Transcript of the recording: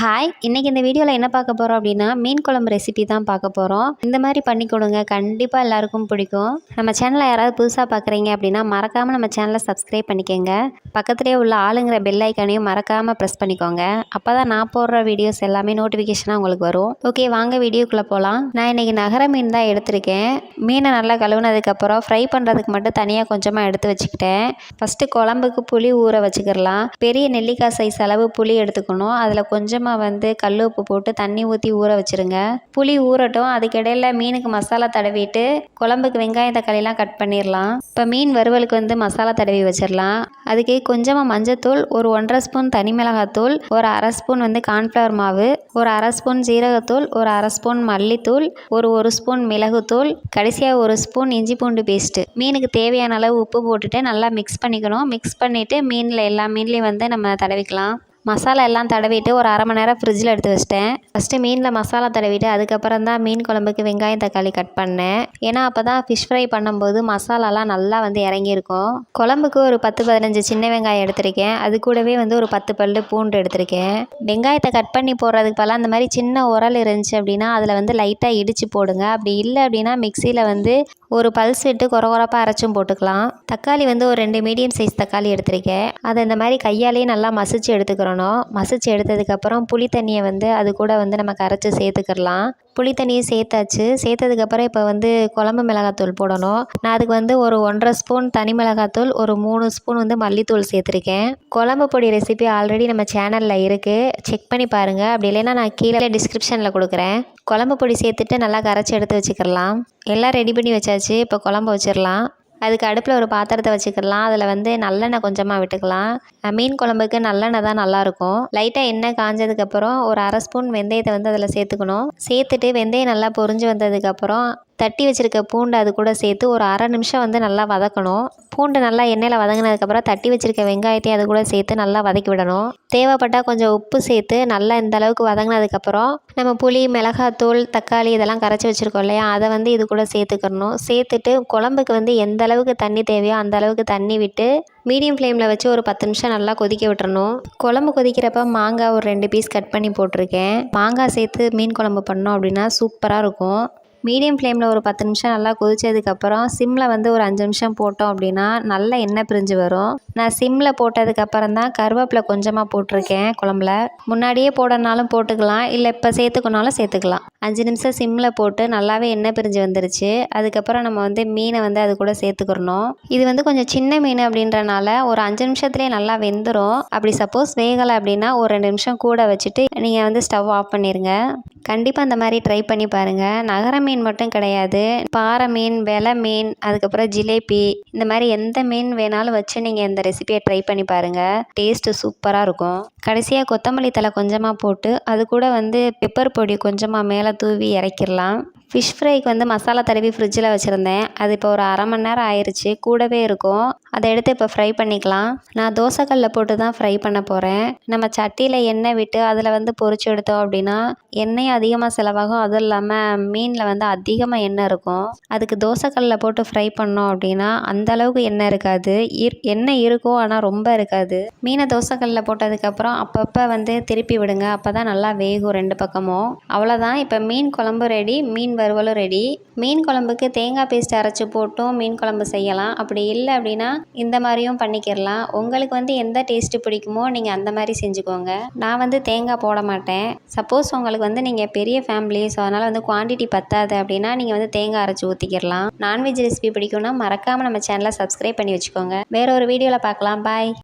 Hi இன்றைக்கி இந்த வீடியோவில் என்ன பார்க்க போகிறோம் அப்படின்னா மீன் குழம்பு ரெசிபி தான் பார்க்க போகிறோம் இந்த மாதிரி பண்ணி கொடுங்க கண்டிப்பாக எல்லாருக்கும் பிடிக்கும். நம்ம சேனலை யாராவது புதுசாக பார்க்குறீங்க அப்படின்னா மறக்காமல் நம்ம சேனலை சப்ஸ்கிரைப் பண்ணிக்கோங்க. பக்கத்துலேயே உள்ள ஆளுங்கிற பெல் ஐக்கானையும் மறக்காமல் ப்ரெஸ் பண்ணிக்கோங்க. அப்போ தான் நான் போடுற வீடியோஸ் எல்லாமே நோட்டிஃபிகேஷனாக உங்களுக்கு வரும். ஓகே வாங்க வீடியோக்குள்ளே போகலாம் நான் இன்றைக்கி நகர மீன் தான் எடுத்திருக்கேன். மீனை நல்லா கழுவுனதுக்கப்புறம் ஃப்ரை பண்ணுறதுக்கு மட்டும் தனியாக கொஞ்சமாக எடுத்து வச்சுக்கிட்டேன். ஃபஸ்ட்டு குழம்புக்கு புளி ஊற வச்சுக்கிடலாம். பெரிய நெல்லிக்காய் சைஸ் அளவு புளி எடுத்துக்கணும். அதில் கொஞ்சமாக வந்து கல் உப்பு போட்டு தண்ணி ஊற்றி ஊற வச்சுருங்க. புளி ஊறட்டும். அதுக்கிடையில் மீனுக்கு மசாலா தடவிட்டு குழம்புக்கு வெங்காயம் தக்காளிலாம் கட் பண்ணிடலாம் இப்போ மீன் வறுவலுக்கு வந்து மசாலா தடவி வச்சிடலாம் அதுக்கு கொஞ்சமாக மஞ்சத்தூள் ஒரு ஒன்றரை ஸ்பூன் தனி மிளகாத்தூள் ஒரு அரை ஸ்பூன் வந்து கார்ன்ஃப்ளவர் மாவு ஒரு அரை ஸ்பூன் ஜீரகத்தூள் ஒரு அரை ஸ்பூன் மல்லித்தூள் ஒரு ஒரு ஸ்பூன் மிளகுத்தூள் கடைசியாக ஒரு ஸ்பூன் இஞ்சி பூண்டு பேஸ்ட்டு. மீனுக்கு தேவையான அளவு உப்பு போட்டுட்டு நல்லா மிக்ஸ் பண்ணிக்கணும். மிக்ஸ் பண்ணிவிட்டு மீனில் எல்லா மீன்லேயும் வந்து நம்ம தடவிக்கலாம். மசாலா எல்லாம் தடவிட்டு ஒரு அரை மணி நேரம் ஃப்ரிட்ஜில் எடுத்து வச்சிட்டேன். ஃபஸ்ட்டு மீனில் மசாலா தடவிட்டு அதுக்கப்புறம் தான் மீன் குழம்புக்கு வெங்காயம் தக்காளி கட் பண்ணேன். ஏன்னா அப்போ தான் ஃபிஷ் ஃப்ரை பண்ணும்போது மசாலாலாம் நல்லா வந்து இறங்கியிருக்கும். குழம்புக்கு ஒரு பத்து பதினஞ்சு சின்ன வெங்காயம் எடுத்திருக்கேன். அது கூடவே வந்து ஒரு பத்து பல்லு பூண்டு எடுத்திருக்கேன். வெங்காயத்தை கட் பண்ணி போடுறதுக்கு பதிலாக அந்த மாதிரி சின்ன உரல் இருந்துச்சு அப்படின்னா அதில் வந்து லைட்டாக இடித்து போடுங்க. அப்படி இல்லை அப்படின்னா மிக்சியில் வந்து ஒரு பல்ஸ் விட்டு குற குறப்பாக அரைச்சும் போட்டுக்கலாம். தக்காளி வந்து ஒரு ரெண்டு மீடியம் சைஸ் தக்காளி எடுத்திருக்கேன். அதை இந்த மாதிரி கையாலேயே நல்லா மசிச்சு எடுத்துக்கிறோம். எடுத்துக்கிறணும் மசிச்சு எடுத்ததுக்கப்புறம் புளி தண்ணியை வந்து அது கூட வந்து நம்ம கரைச்சி சேர்த்துக்கிடலாம். புளி தண்ணியை சேர்த்தாச்சு. சேர்த்ததுக்கப்புறம் இப்போ வந்து குழம்பு மிளகாத்தூள் போடணும். நான் அதுக்கு வந்து ஒரு ஒன்றரை ஸ்பூன் தனி மிளகாத்தூள் ஒரு மூணு ஸ்பூன் வந்து மல்லித்தூள் சேர்த்துருக்கேன். குழம்பு பொடி ரெசிபி ஆல்ரெடி நம்ம சேனலில் இருக்குது செக் பண்ணி பாருங்கள் அப்படி இல்லைன்னா நான் கீழே டிஸ்கிரிப்ஷனில் கொடுக்குறேன். குழம்பு பொடி சேர்த்துட்டு நல்லா கரைச்சி எடுத்து வச்சுக்கிடலாம். எல்லாம் ரெடி பண்ணி வச்சாச்சு. இப்போ குழம்பு வச்சிடலாம். அதுக்கு அடுப்பில் ஒரு பாத்திரத்தை வச்சுக்கிடலாம் அதில் வந்து நல்லெண்ணெய் கொஞ்சமாக விட்டுக்கலாம். மீன் குழம்புக்கு நல்லெண்ணெய் தான் நல்லாயிருக்கும். லைட்டாக எண்ணெய் காஞ்சதுக்கப்புறம் ஒரு அரை ஸ்பூன் வெந்தயத்தை வந்து அதில் சேர்த்துக்கணும். சேர்த்துட்டு வெந்தயம் நல்லா பொரிஞ்சு வந்ததுக்கப்புறம் தட்டி வச்சுருக்க பூண்டு அது கூட சேர்த்து ஒரு அரை நிமிஷம் வந்து நல்லா வதக்கணும். பூண்டு நல்லா எண்ணெயில் வதங்கினதுக்கப்புறம் தட்டி வச்சுருக்க வெங்காயத்தையும் அது கூட சேர்த்து நல்லா வதக்கி விடணும். தேவைப்பட்டால் கொஞ்சம் உப்பு சேர்த்து நல்லா இந்த அளவுக்கு வதங்கினதுக்கப்புறம் நம்ம புளி மிளகாத்தூள் தக்காளி இதெல்லாம் கரைச்சி வச்சுருக்கோம் இல்லையா? அதை வந்து இது கூட சேர்த்துக்கிறணும் சேர்த்துட்டு குழம்புக்கு வந்து எந்த அளவுக்கு தண்ணி தேவையோ அந்த அளவுக்கு தண்ணி விட்டு மீடியம் ஃப்ளேமில் வச்சு ஒரு பத்து நிமிஷம் நல்லா கொதிக்க விட்டுறணும். குழம்பு கொதிக்கிறப்ப மாங்காய் ஒரு ரெண்டு பீஸ் கட் பண்ணி போட்டிருக்கேன். மாங்காய் சேர்த்து மீன் குழம்பு பண்ணோம் அப்படின்னா சூப்பராக இருக்கும். மீடியம் ஃப்ளேமில் ஒரு பத்து நிமிஷம் நல்லா கொதிச்சதுக்கப்புறம் சிம்மில் வந்து ஒரு அஞ்சு நிமிஷம் போட்டோம் அப்படின்னா நல்ல எண்ணெய் பிரிஞ்சு வரும். நான் சிம்மில் போட்டதுக்கப்புறம் தான் கருவேப்பிலை கொஞ்சமாக போட்டிருக்கேன் குழம்புல. முன்னாடியே போடனாலும் போட்டுக்கலாம் இல்லை இப்போ சேர்த்துக்கணாலும் சேர்த்துக்கலாம். அஞ்சு நிமிஷம் சிம்மில் போட்டு நல்லாவே எண்ணெய் பிரிஞ்சு வந்துருச்சு. அதுக்கப்புறம் நம்ம வந்து மீனை வந்து அது கூட சேர்த்துக்கிறணும். இது வந்து கொஞ்சம் சின்ன மீன் அப்படின்றனால ஒரு அஞ்சு நிமிஷத்துலேயே நல்லா வெந்துடும் அப்படி சப்போஸ் வேகலை அப்படின்னா ஒரு ரெண்டு நிமிஷம் கூட வச்சுட்டு நீங்கள் வந்து ஸ்டவ் ஆஃப் பண்ணிடுங்க கண்டிப்பாக அந்த மாதிரி ட்ரை பண்ணி பாருங்கள் நகர மீன் மட்டும் கிடையாது. பாறை மீன் வெலை மீன் அதுக்கப்புறம் ஜிலேபி இந்த மாதிரி எந்த மீன் வேணாலும் வச்சு நீங்கள் இந்த ரெசிபியை ட்ரை பண்ணி பாருங்கள் டேஸ்ட்டு சூப்பராக இருக்கும். கடைசியாக கொத்தமல்லி தழை கொஞ்சமாக போட்டு அது கூட வந்து பெப்பர் பொடி கொஞ்சமாக மேலே தூவி இறக்கிடலாம். ஃபிஷ் ஃப்ரைக்கு வந்து மசாலா தடவி ஃப்ரிட்ஜில் வச்சுருந்தேன். அது இப்போ ஒரு அரை மணி நேரம் ஆயிடுச்சு கூடவே இருக்கும். அதை எடுத்து இப்போ ஃப்ரை பண்ணிக்கலாம். நான் தோசைக்கல்லில் போட்டு தான் ஃப்ரை பண்ண போகிறேன் நம்ம சட்டியில் எண்ணெய் விட்டு அதில் வந்து பொறிச்சு எடுத்தோம் அப்படின்னா எண்ணெயும் அதிகமாக செலவாகும். அதுவும் இல்லாமல் மீனில் வந்து அதிகமாக எண்ணெய் இருக்கும். அதுக்கு தோசைக்கல்லில் போட்டு ஃப்ரை பண்ணோம் அப்படின்னா அந்த அளவுக்கு எண்ணெய் இருக்காது. இர் எண்ணெய் இருக்கும் ஆனால் ரொம்ப இருக்காது. மீனை தோசைக்கல்லில் போட்டதுக்கப்புறம் அப்பப்போ வந்து திருப்பி விடுங்க. அப்போ தான் நல்லா வேகும் ரெண்டு பக்கமும். அவ்வளோதான் இப்போ மீன் குழம்பு ரெடி மீன் வறுவலும் ரெடி மீன் குழம்புக்கு தேங்காய் பேஸ்ட் அரைச்சி போட்டும் மீன் குழம்பு செய்யலாம். அப்படி இல்லை அப்படின்னா இந்த மாதிரியும் பண்ணிக்கிடலாம். உங்களுக்கு வந்து எந்த டேஸ்ட்டு பிடிக்குமோ நீங்கள் அந்த மாதிரி செஞ்சுக்கோங்க. நான் வந்து தேங்காய் போட மாட்டேன். சப்போஸ் உங்களுக்கு வந்து நீங்கள் பெரிய ஃபேமிலி ஸோ அதனால் வந்து குவான்டிட்டி பத்தாது அப்படின்னா நீங்கள் வந்து தேங்காய் அரைச்சி ஊற்றிக்கிடலாம் நான்வெஜ் ரெசிபி பிடிக்கும்னா மறக்காமல் நம்ம சேனலை சப்ஸ்கிரைப் பண்ணி வச்சுக்கோங்க. வேற ஒரு வீடியோவில் பார்க்கலாம். பாய்